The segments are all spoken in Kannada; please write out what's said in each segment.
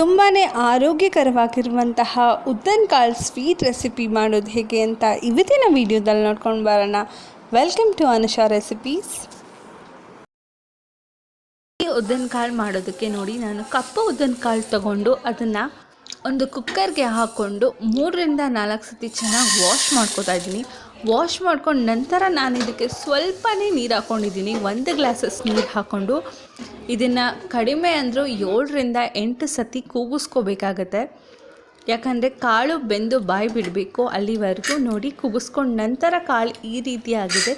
ತುಂಬಾ ಆರೋಗ್ಯಕರವಾಗಿರುವಂತಹ ಉದ್ದನ್ ಕಾಳು ಸ್ವೀಟ್ ರೆಸಿಪಿ ಮಾಡೋದು ಹೇಗೆ ಅಂತ ಇವತ್ತಿನ ವಿಡಿಯೋದಲ್ಲಿ ನೋಡ್ಕೊಂಡು ಬರೋಣ. ವೆಲ್ಕಮ್ ಟು ಅನುಷಾ ರೆಸಿಪೀಸ್ ಈ ಉದ್ದನ್ ಕಾಳು ಮಾಡೋದಕ್ಕೆ ನೋಡಿ, ನಾನು ಕಪ್ಪು ಉದ್ದನ್ ಕಾಳು ತಗೊಂಡು ಅದನ್ನು ಒಂದು ಕುಕ್ಕರ್ಗೆ ಹಾಕ್ಕೊಂಡು ಮೂರರಿಂದ ನಾಲ್ಕು ಸತಿ ಚೆನ್ನಾಗಿ ವಾಶ್ ಮಾಡ್ಕೋತಾ ಇದ್ದೀನಿ. ವಾಶ್ ಮಾಡ್ಕೊಂಡು ನಂತರ ನಾನು ಇದಕ್ಕೆ ಸ್ವಲ್ಪನೇ ನೀರು ಹಾಕ್ಕೊಂಡಿದ್ದೀನಿ ಒಂದು ಗ್ಲಾಸಸ್ ನೀರು ಹಾಕ್ಕೊಂಡು ಇದನ್ನು ಕಡಿಮೆ ಅಂದರೂ ಏಳರಿಂದ ಎಂಟು ಸತಿ ಕೂಗಿಸ್ಕೋಬೇಕಾಗತ್ತೆ. ಯಾಕಂದರೆ ಕಾಳು ಬೆಂದು ಬಾಯಿ ಬಿಡಬೇಕು ಅಲ್ಲಿವರೆಗೂ ನೋಡಿ ಕುಗಿಸ್ಕೊಂಡು ನಂತರ ಕಾಳು ಈ ರೀತಿ ಆಗಿದೆ.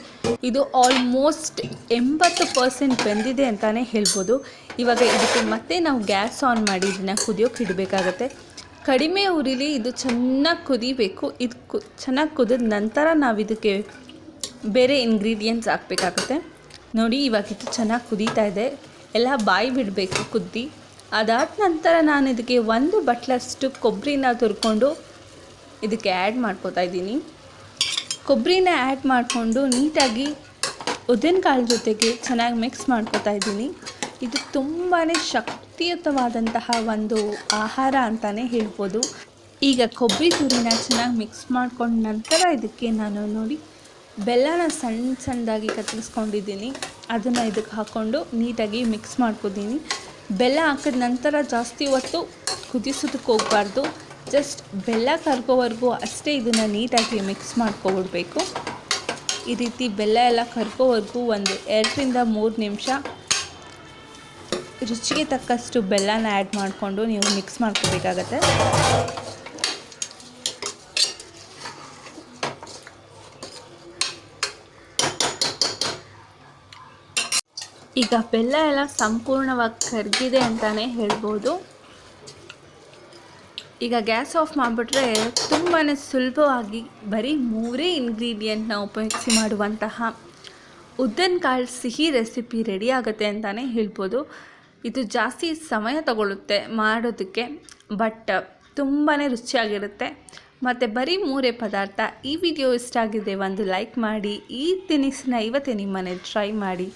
ಇದು ಆಲ್ಮೋಸ್ಟ್ ಎಂಬತ್ತು ಪರ್ಸೆಂಟ್ ಬೆಂದಿದೆ ಅಂತಲೇ ಹೇಳ್ಬೋದು. ಇವಾಗ ಇದಕ್ಕೆ ಮತ್ತೆ ನಾವು ಗ್ಯಾಸ್ ಆನ್ ಮಾಡಿ ಇದನ್ನು ಕುದಿಯೋಕೆ ಇಡಬೇಕಾಗತ್ತೆ. ಕಡಿಮೆ ಉರಿಲಿ ಇದು ಚೆನ್ನಾಗಿ ಕುದಿಬೇಕು. ಇದು ಕು, ಚೆನ್ನಾಗಿ ಕುದಿದ ನಂತರ ನಾವು ಇದಕ್ಕೆ ಬೇರೆ ಇಂಗ್ರೀಡಿಯೆಂಟ್ಸ್ ಹಾಕಬೇಕಾಗುತ್ತೆ. ನೋಡಿ, ಇವಾಗ ಇದು ಚೆನ್ನಾಗಿ ಕುದೀತಾ ಇದೆ. ಎಲ್ಲ ಬಾಯಿ ಬಿಡಬೇಕು ಕುದ್ದಿ. ಅದಾದ ನಂತರ ನಾನು ಇದಕ್ಕೆ ಒಂದು ಬಟ್ಲಷ್ಟು ಕೊಬ್ಬರಿನ ತುರ್ಕೊಂಡು ಇದಕ್ಕೆ ಆ್ಯಡ್ ಮಾಡ್ಕೋತಾ ಇದ್ದೀನಿ. ಕೊಬ್ಬರಿನ ಆ್ಯಡ್ ಮಾಡಿಕೊಂಡು ನೀಟಾಗಿ ಉದ್ದಿನಕಾಳು ಜೊತೆಗೆ ಚೆನ್ನಾಗಿ ಮಿಕ್ಸ್ ಮಾಡ್ಕೋತಾ ಇದ್ದೀನಿ. ಇದು ತುಂಬಾ ಶಕ್ತಿಯುತವಾದಂತಹ ಒಂದು ಆಹಾರ ಅಂತಲೇ ಹೇಳ್ಬೋದು. ಈಗ ಕೊಬ್ಬರಿ ತುರಿನ ಚೆನ್ನಾಗಿ ಮಿಕ್ಸ್ ಮಾಡ್ಕೊಂಡ ನಂತರ ಇದಕ್ಕೆ ನಾನು ನೋಡಿ ಬೆಲ್ಲನ ಸಣ್ಣ ಸಣ್ಣದಾಗಿ ಕತ್ತರಿಸ್ಕೊಂಡಿದ್ದೀನಿ. ಅದನ್ನು ಇದಕ್ಕೆ ಹಾಕ್ಕೊಂಡು ನೀಟಾಗಿ ಮಿಕ್ಸ್ ಮಾಡ್ಕೊತೀನಿ. ಬೆಲ್ಲ ಹಾಕಿದ ನಂತರ ಜಾಸ್ತಿ ಹೊತ್ತು ಕುದಿಸೋದಕ್ಕೆ ಹೋಗಬಾರ್ದು. ಜಸ್ಟ್ ಬೆಲ್ಲ ಕರ್ಕೋವರೆಗೂ ಅಷ್ಟೇ ಇದನ್ನು ನೀಟಾಗಿ ಮಿಕ್ಸ್ ಮಾಡ್ಕೊಬಿಡ್ಬೇಕು. ಈ ರೀತಿ ಬೆಲ್ಲ ಎಲ್ಲ ಕರ್ಕೋವರೆಗೂ ಒಂದು ಎರಡರಿಂದ ಮೂರು ನಿಮಿಷ ರುಚಿಗೆ ತಕ್ಕಷ್ಟು ಬೆಲ್ಲನ ಆ್ಯಡ್ ಮಾಡಿಕೊಂಡು ನೀವು ಮಿಕ್ಸ್ ಮಾಡ್ಕೋಬೇಕಾಗತ್ತೆ. ಈಗ ಬೆಲ್ಲ ಎಲ್ಲ ಸಂಪೂರ್ಣವಾಗಿ ಕರಗಿದೆ ಅಂತಲೇ ಹೇಳ್ಬೋದು. ಈಗ ಗ್ಯಾಸ್ ಆಫ್ ಮಾಡಿಬಿಟ್ರೆ ತುಂಬಾ ಸುಲಭವಾಗಿ ಬರೀ ಮೂರೇ ಇಂಗ್ರೀಡಿಯೆಂಟ್ನ ಉಪಯೋಗಿಸಿ ಮಾಡುವಂತಹ ಉದ್ದಿನ ಕಾಳು ಸಿಹಿ ರೆಸಿಪಿ ರೆಡಿ ಆಗುತ್ತೆ ಅಂತಲೇ ಹೇಳ್ಬೋದು. ಇದು ಜಾಸ್ತಿ ಸಮಯ ತಗೊಳ್ಳುತ್ತೆ ಮಾಡೋದಕ್ಕೆ ಬಟ್ ತುಂಬಾ ರುಚಿಯಾಗಿರುತ್ತೆ. ಮತ್ತು ಬರೀ ಮೂರೇ ಪದಾರ್ಥ, ಈ ವಿಡಿಯೋ ಇಷ್ಟ ಆಗಿದೆ ಒಂದು ಲೈಕ್ ಮಾಡಿ, ಈ ತಿನಿಸನ್ನ ಇವತ್ತೇ ನಿಮ್ಮನೆ ಟ್ರೈ ಮಾಡಿ.